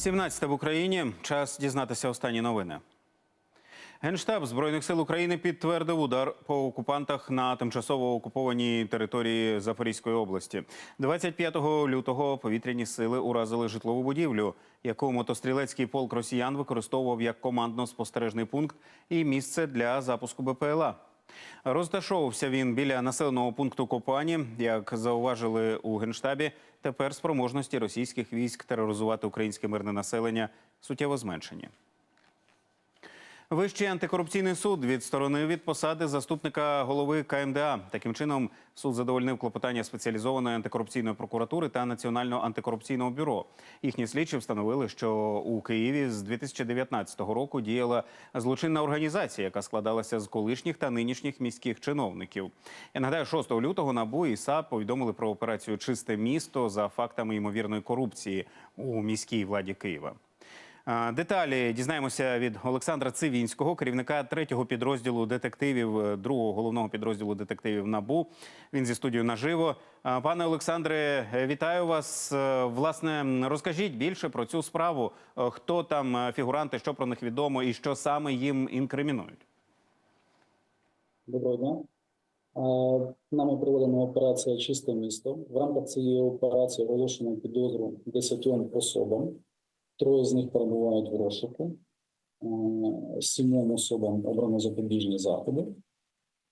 17 в Україні. Час дізнатися останні новини. Генштаб збройних сил України підтвердив удар по окупантах на тимчасово окупованій території Запорізької області. 25 лютого повітряні сили уразили житлову будівлю, яку мотострілецький полк росіян використовував як командно-спостережний пункт і місце для запуску БПЛА. Розташовувався він біля населеного пункту Копані. Як зауважили у генштабі, тепер спроможності російських військ тероризувати українське мирне населення суттєво зменшені. Вищий антикорупційний суд відсторонив від посади заступника голови КМДА. Таким чином, суд задовольнив клопотання спеціалізованої антикорупційної прокуратури та Національного антикорупційного бюро. Їхні слідчі встановили, що у Києві з 2019 року діяла злочинна організація, яка складалася з колишніх та нинішніх міських чиновників. Я нагадаю, 6 лютого НАБУ і САП повідомили про операцію Чисте місто за фактами ймовірної корупції у міській владі Києва. А, Деталі дізнаємося від Олександра Цивінського, керівника третього підрозділу детективів, е, другого головного підрозділу детективів НАБУ. Він зі студією наживо. Пане Олександре, е, вітаю вас. Е, Власне, розкажіть більше про цю справу. Е, Хто там е, фігуранти, що про них відомо, і що саме їм інкримінують? Доброго дня. Е, Нами проведена операція Чисте місто. В рамках цієї операції оголошено підозру 10 особам. Троє з них перебувають в розшуку. Е, Сімом особам обрано запобіжні заходи.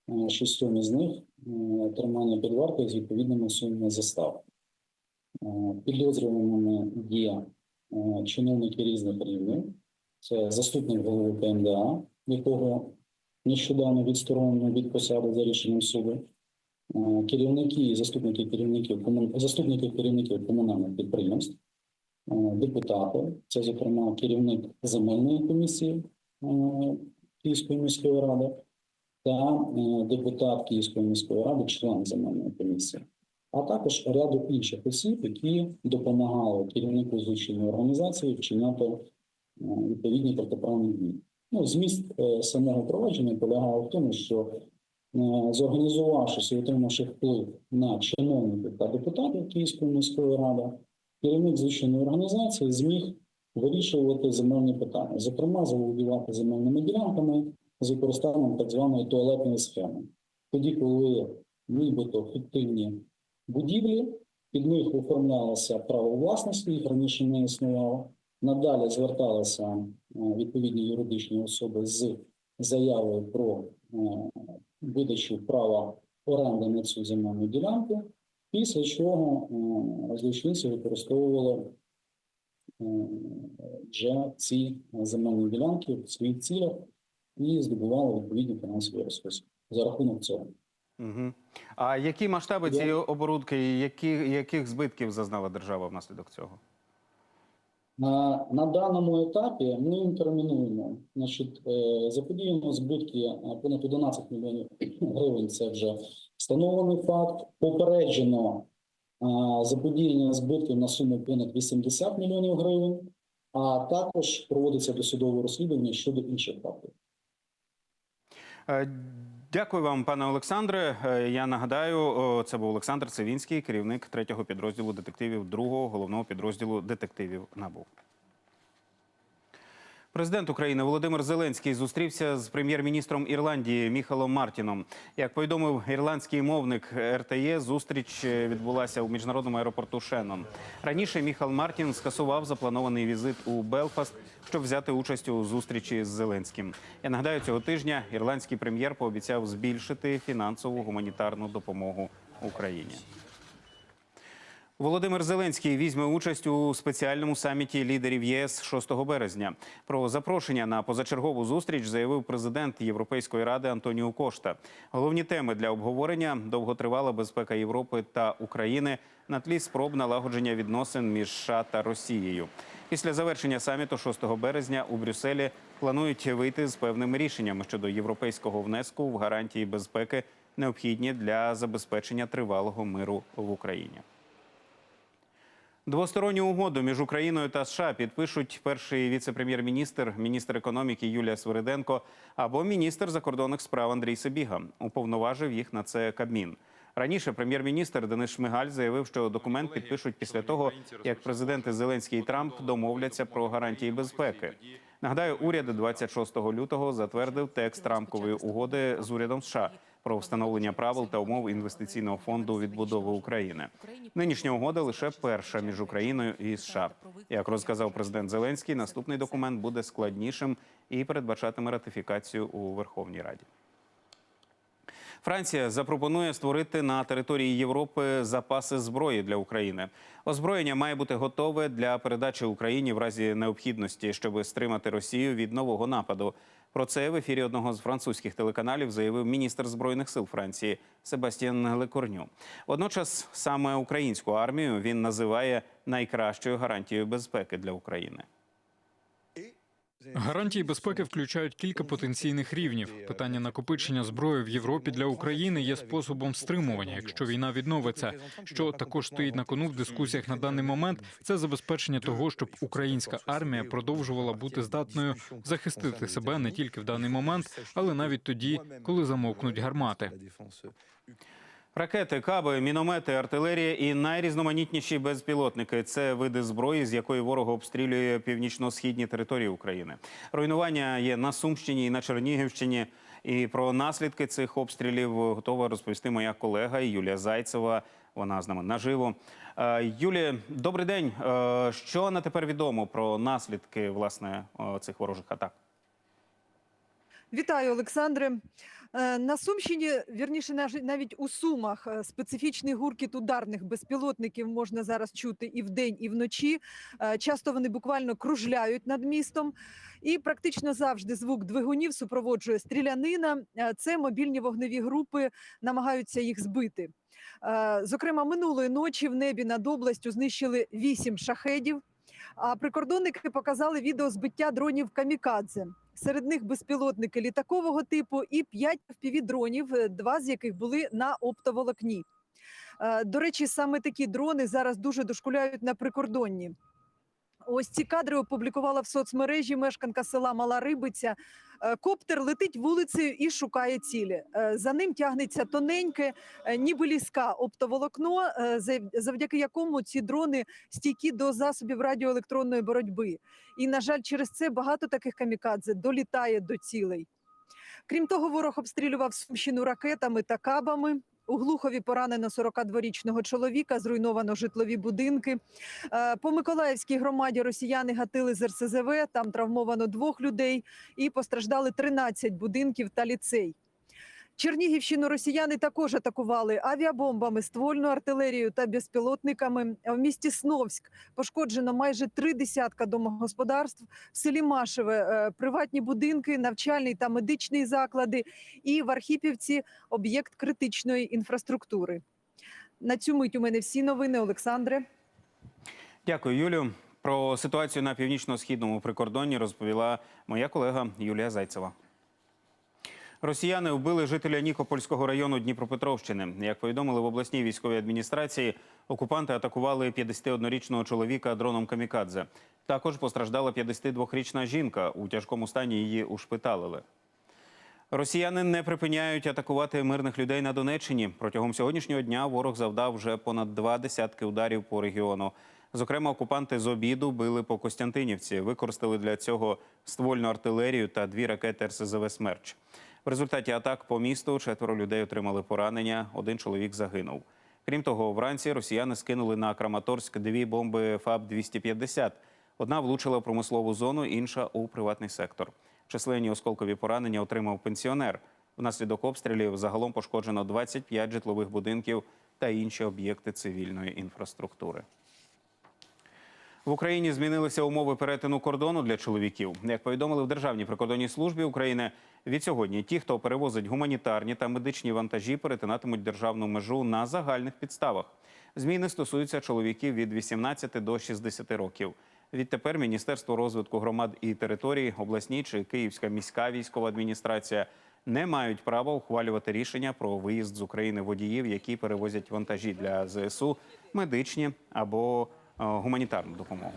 Е, Шістьом із них е, тримання під вартою з відповідними сумами застав. Підозрюваними є чиновники різних рівнів. Це заступник голови КМДА, якого нещодавно відсторонено від посади за рішенням суду. Керівники і заступники керівників заступники керівників комунальних підприємств, депутати, це, зокрема, керівник земельної комісії е, Київської міської ради та е, депутат Київської міської ради, член земельної комісії, а також ряду інших осіб, які допомагали керівнику злочинної організації вчиняти е, відповідні протиправні дії. Ну, зміст е, самого провадження полягає в тому, що е, зорганізувавшись і отримавши вплив на чиновників та депутатів Київської міської ради, керівник злочинної організації зміг вирішувати земельні питання, зокрема, заволодівати земельними ділянками з використанням так званої туалетної схеми. Тоді, коли нібито фіктивні будівлі, під них оформлялося право власності, їх раніше не існувало. Надалі зверталися е, відповідні юридичні особи з заявою про е, видачу права оренди на цю земельну ділянку, після чого е, злочинці використовували е, вже ці земельні ділянки в своїх цілях і здобували відповідні фінансові ресурси за рахунок цього. Угу. А які масштаби Я- цієї оборудки, які, яких збитків зазнала держава внаслідок цього? На, даному етапі ми інтермінуємо. Значить, заподіємо заподіяно збитки е, понад 11 мільйонів гривень. Це вже встановлений факт. Попереджено е, заподіяння збитків на суму понад 80 мільйонів гривень, а також проводиться досудове розслідування щодо інших фактів. Е, Дякую вам, пане Олександре. Е, Я нагадаю, це був Олександр Цивінський, керівник третього підрозділу детективів другого головного підрозділу детективів НАБУ. Президент України Володимир Зеленський зустрівся з прем'єр-міністром Ірландії Міхалом Мартіном. Як повідомив ірландський мовник РТЄ, зустріч відбулася у міжнародному аеропорту Шеннон. Раніше Міхал Мартін скасував запланований візит у Белфаст, щоб взяти участь у зустрічі з Зеленським. Я нагадаю, цього тижня ірландський прем'єр пообіцяв збільшити фінансову гуманітарну допомогу Україні. Володимир Зеленський візьме участь у спеціальному саміті лідерів ЄС 6 березня. Про запрошення на позачергову зустріч заявив президент Європейської ради Антоніо Кошта. Головні теми для обговорення довготривала безпека Європи та України на тлі спроб налагодження відносин між США та Росією. Після завершення саміту 6 березня у Брюсселі планують вийти з певними рішеннями щодо європейського внеску в гарантії безпеки, необхідні для забезпечення тривалого миру в Україні. Двосторонню угоду між Україною та США підпишуть перший віце-прем'єр-міністр, міністр економіки Юлія Свириденко або міністр закордонних справ Андрій Сибіга. Уповноважив їх на це Кабмін. Раніше прем'єр-міністр Денис Шмигаль заявив, що документ підпишуть після того, як президенти Зеленський і Трамп домовляться про гарантії безпеки. Нагадаю, уряд 26 лютого затвердив текст рамкової угоди з урядом США про встановлення правил та умов інвестиційного фонду відбудови України. Нинішня угода лише перша між Україною і США. Як розказав президент Зеленський, наступний документ буде складнішим і передбачатиме ратифікацію у Верховній Раді. Франція запропонує створити на території Європи запаси зброї для України. Озброєння має бути готове для передачі Україні в разі необхідності, щоб стримати Росію від нового нападу. Про це в ефірі одного з французьких телеканалів заявив міністр збройних сил Франції Себастьян Лекорню. Водночас саме українську армію він називає найкращою гарантією безпеки для України. Гарантії безпеки включають кілька потенційних рівнів. Питання накопичення зброї в Європі для України є способом стримування, якщо війна відновиться. Що також стоїть на кону в дискусіях на даний момент, це забезпечення того, щоб українська армія продовжувала бути здатною захистити себе не тільки в даний момент, але навіть тоді, коли замовкнуть гармати. Ракети, каби, міномети, артилерія і найрізноманітніші безпілотники це види зброї, з якої ворог обстрілює північно-східні території України. Руйнування є на Сумщині і на Чернігівщині. І про наслідки цих обстрілів готова розповісти моя колега Юлія Зайцева. Вона з нами наживо. Е, Юлія, добрий день. Е, Що на тепер відомо про наслідки власне цих ворожих атак? Вітаю, Олександре. Е, На Сумщині, вірніше, навіть у Сумах, е, специфічний гуркіт ударних безпілотників можна зараз чути і вдень, і вночі. Е, Часто вони буквально кружляють над містом, і практично завжди звук двигунів супроводжує стрілянина. Це мобільні вогневі групи намагаються їх збити. Зокрема, минулої ночі в небі над областю знищили вісім шахедів. А прикордонники показали відео збиття дронів камікадзе. Серед них безпілотники літакового типу і п'ять впівдронів, е, два з яких були на оптоволокні. Е, До речі, саме такі дрони зараз дуже дошкуляють на прикордонні. Ось ці кадри опублікувала в соцмережі мешканка села Мала Рибиця. Е, Коптер летить вулицею і шукає цілі. Е, За ним тягнеться тоненьке, е, ніби ліска оптоволокно, завдяки якому ці дрони стійкі до засобів радіоелектронної боротьби. І, на жаль, через це багато таких камікадзе долітає до цілей. Крім того, ворог обстрілював Сумщину ракетами та кабами. У Глухові поранено 42-річного чоловіка, зруйновано житлові будинки. Е, По Миколаївській громаді росіяни гатили з РСЗВ, там травмовано двох людей і постраждали 13 будинків та ліцей. Чернігівщину росіяни також атакували авіабомбами, ствольною артилерією та безпілотниками. В місті Сновськ пошкоджено майже три десятка домогосподарств. В селі Машеве е, приватні будинки, навчальні та медичні заклади. І в Архіпівці об'єкт критичної інфраструктури. На цю мить у мене всі новини, Олександре. Дякую, Юлю. Про ситуацію на північно-східному прикордонні розповіла моя колега Юлія Зайцева. Росіяни вбили жителя Нікопольського району Дніпропетровщини. Як повідомили в обласній військовій адміністрації, окупанти атакували 51-річного чоловіка дроном камікадзе. Також постраждала 52-річна жінка. У тяжкому стані її ушпиталили. Росіяни не припиняють атакувати мирних людей на Донеччині. Протягом сьогоднішнього дня ворог завдав вже понад два десятки ударів по регіону. Зокрема, окупанти з обіду били по Костянтинівці, використали для цього ствольну артилерію та дві ракети РСЗВ «Смерч». В результаті атак по місту четверо людей отримали поранення, один чоловік загинув. Крім того, вранці росіяни скинули на Краматорськ дві бомби ФАБ-250. Одна влучила в промислову зону, інша у приватний сектор. Численні осколкові поранення отримав пенсіонер. Внаслідок обстрілів загалом пошкоджено 25 житлових будинків та інші об'єкти цивільної інфраструктури. В Україні змінилися умови перетину кордону для чоловіків. Як повідомили в Державній прикордонній службі України, від сьогодні ті, хто перевозить гуманітарні та медичні вантажі, перетинатимуть державну межу на загальних підставах. Зміни стосуються чоловіків від 18 до 60 років. Відтепер Міністерство розвитку громад і територій, обласні чи Київська міська військова адміністрація не мають права ухвалювати рішення про виїзд з України водіїв, які перевозять вантажі для ЗСУ, медичні або гуманітарну допомогу.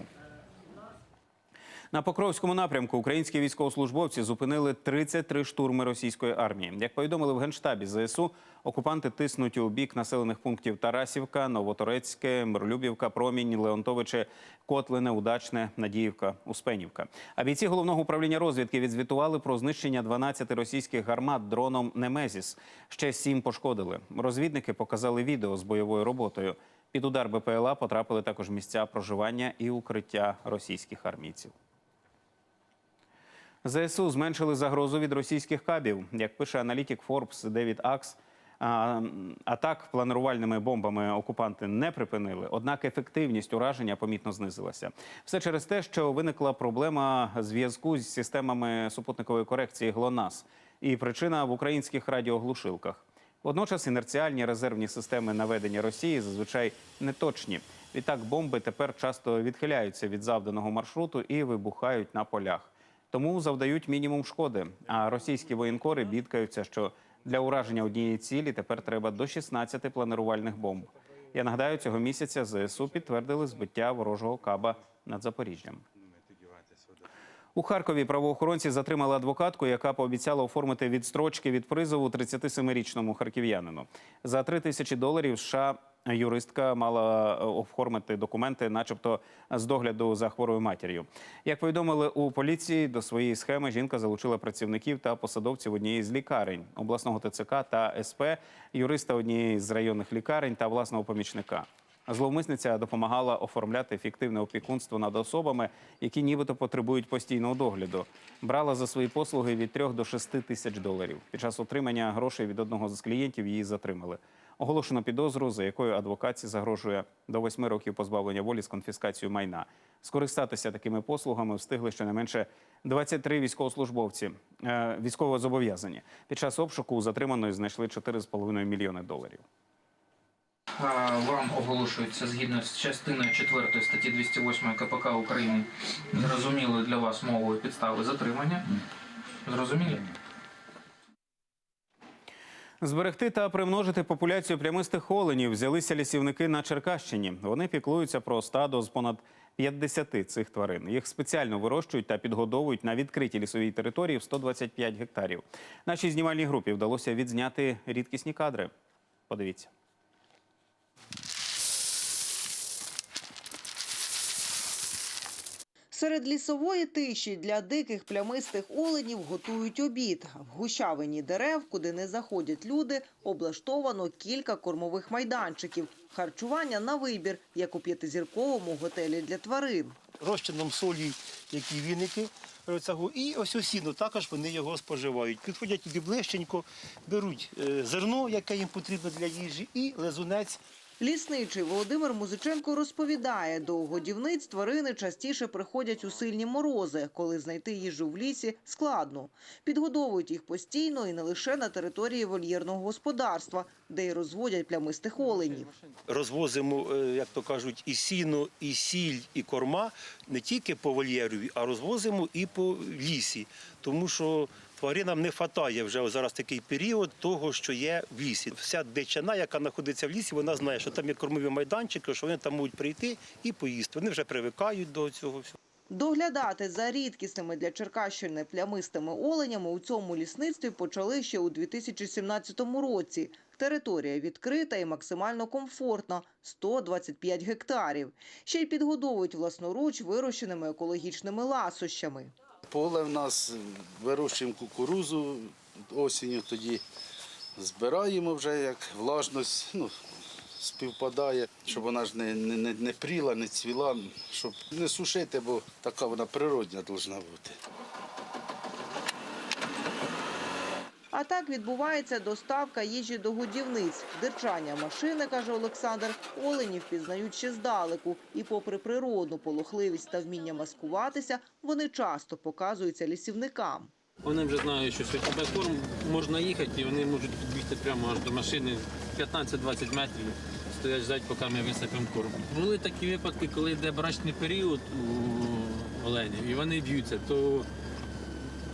На Покровському напрямку українські військовослужбовці зупинили 33 штурми російської армії. Як повідомили в генштабі ЗСУ, окупанти тиснуть у бік населених пунктів Тарасівка, Новоторецьке, Миролюбівка, Промінь, Леонтовичі, Котлине, Удачне, Надіївка, Успенівка. А бійці головного управління розвідки відзвітували про знищення 12 російських гармат дроном Немезіс. Ще сім пошкодили. Розвідники показали відео з бойовою роботою. Під удар БПЛА потрапили також місця проживання і укриття російських армійців. ЗСУ зменшили загрозу від російських кабів. Як пише аналітик Forbes Девід Акс, атак планувальними бомбами окупанти не припинили, однак ефективність ураження помітно знизилася. Все через те, що виникла проблема зв'язку з системами супутникової корекції ГЛОНАС. І причина в українських радіоглушилках. Водночас інерціальні резервні системи наведення Росії зазвичай неточні. Відтак бомби тепер часто відхиляються від завданого маршруту і вибухають на полях. Тому завдають мінімум шкоди. А російські воєнкори бідкаються, що для ураження однієї цілі тепер треба до 16 планирувальних бомб. Я нагадаю, цього місяця ЗСУ підтвердили збиття ворожого каба над Запоріжжям. У Харкові правоохоронці затримали адвокатку, яка пообіцяла оформити відстрочки від призову 37-річному харків'янину. За 3 тисячі доларів США юристка мала е, оформити документи, начебто з догляду за хворою матір'ю. Як повідомили у поліції, до своєї схеми жінка залучила працівників та посадовців однієї з лікарень обласного ТЦК та СП, юриста однієї з районних лікарень та власного помічника. Зловмисниця допомагала оформляти фіктивне опікунство над особами, які нібито потребують постійного догляду. Брала за свої послуги від 3 до 6 тисяч доларів. Під час отримання грошей від одного з клієнтів її затримали. Оголошено підозру, за якою адвокатці загрожує до 8 років позбавлення волі з конфіскацією майна. Скористатися такими послугами встигли щонайменше 23 військовослужбовці е, військовозобов'язані. Під час обшуку затриманої знайшли 4,5 мільйони доларів. Вам оголошується згідно з частиною 4 статті 208 КПК України зрозумілою для вас мовою підстави затримання. Зрозумілі? Зберегти та примножити популяцію плямистих оленів взялися лісівники на Черкащині. Вони піклуються про стадо з понад 50 цих тварин. Їх спеціально вирощують та підгодовують на відкритій лісовій території в 125 гектарів. Нашій знімальній групі вдалося відзняти рідкісні кадри. Подивіться. Серед лісової тиші для диких плямистих оленів готують обід. В гущавині дерев, куди не заходять люди, облаштовано кілька кормових майданчиків. Харчування на вибір, як у п'ятизірковому готелі для тварин. розчином солі, які віники. І ось осіно, також вони його споживають. Підходять туди ближченько, беруть е, зерно, яке їм потрібно для їжі, і лизунець. Лісничий Володимир Музиченко розповідає, до годівниць тварини частіше приходять у сильні морози, коли знайти їжу в лісі складно. Підгодовують їх постійно і не лише на території вольєрного господарства, де й розводять плямистих оленів. Розвозимо, е, як то кажуть, і сіно, і сіль, і корма не тільки по вольєрові, а розвозимо і по лісі. Тому що тваринам не вистачає вже зараз такий період того, що є в лісі. Вся дичина, яка знаходиться в лісі, вона знає, що там є кормові майданчики, що вони там можуть прийти і поїсти. Вони вже привикають до цього всього. Доглядати за рідкісними для Черкащини плямистими оленями у цьому лісництві почали ще у 2017 році. Територія відкрита і максимально комфортна – 125 гектарів. Ще й підгодовують власноруч вирощеними екологічними ласощами. Поле в нас вирощуємо кукурузу осінню, тоді збираємо вже як влажність ну, співпадає, щоб вона ж не, не, не, пріла, не цвіла, щоб не сушити, бо така вона природня повинна бути. А так відбувається доставка їжі до годівниць. Дирчання машини, каже Олександр, оленів пізнають ще здалеку. І попри природну полохливість та вміння маскуватися, вони часто показуються лісівникам. Вони вже знають, що сьогодні корм можна їхати, і вони можуть підбігти прямо аж до машини 15-20 метрів. Стоять ждать, поки ми висипемо корм. Були такі випадки, коли йде брачний період у оленів, і вони б'ються, то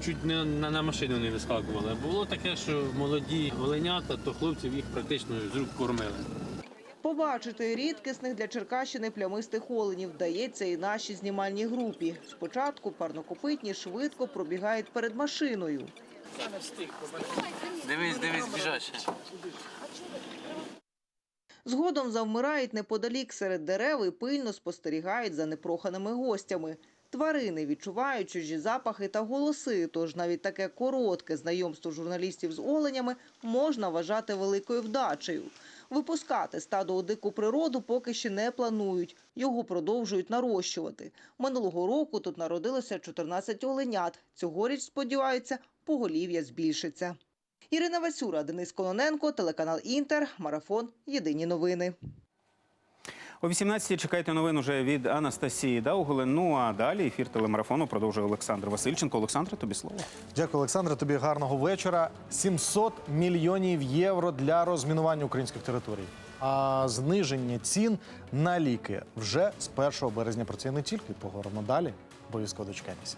чуть не на, на машину не вискакували. Було таке, що молоді оленята, то хлопців їх практично з рук кормили. Побачити рідкісних для Черкащини плямистих оленів вдається і нашій знімальній групі. Спочатку парнокопитні швидко пробігають перед машиною. Дивись, дивись, біжать. Згодом завмирають неподалік серед дерев і пильно спостерігають за непроханими гостями. Тварини відчувають чужі запахи та голоси, тож навіть таке коротке знайомство журналістів з оленями можна вважати великою вдачею. Випускати стадо у дику природу поки ще не планують. Його продовжують нарощувати. Минулого року тут народилося 14 оленят. Цьогоріч, сподіваються, поголів'я збільшиться. Ірина Васюра, Денис Кононенко, телеканал Інтер, Марафон. Єдині новини. О 18-й чекайте новин уже від Анастасії Даугулен. Ну а далі ефір телемарафону продовжує Олександр Васильченко. Олександре, тобі слово. Дякую, Олександре. Тобі гарного вечора. 700 мільйонів євро для розмінування українських територій. А зниження цін на ліки вже з 1 березня працює не тільки. Поговоримо далі. Обов'язково дочекайтеся.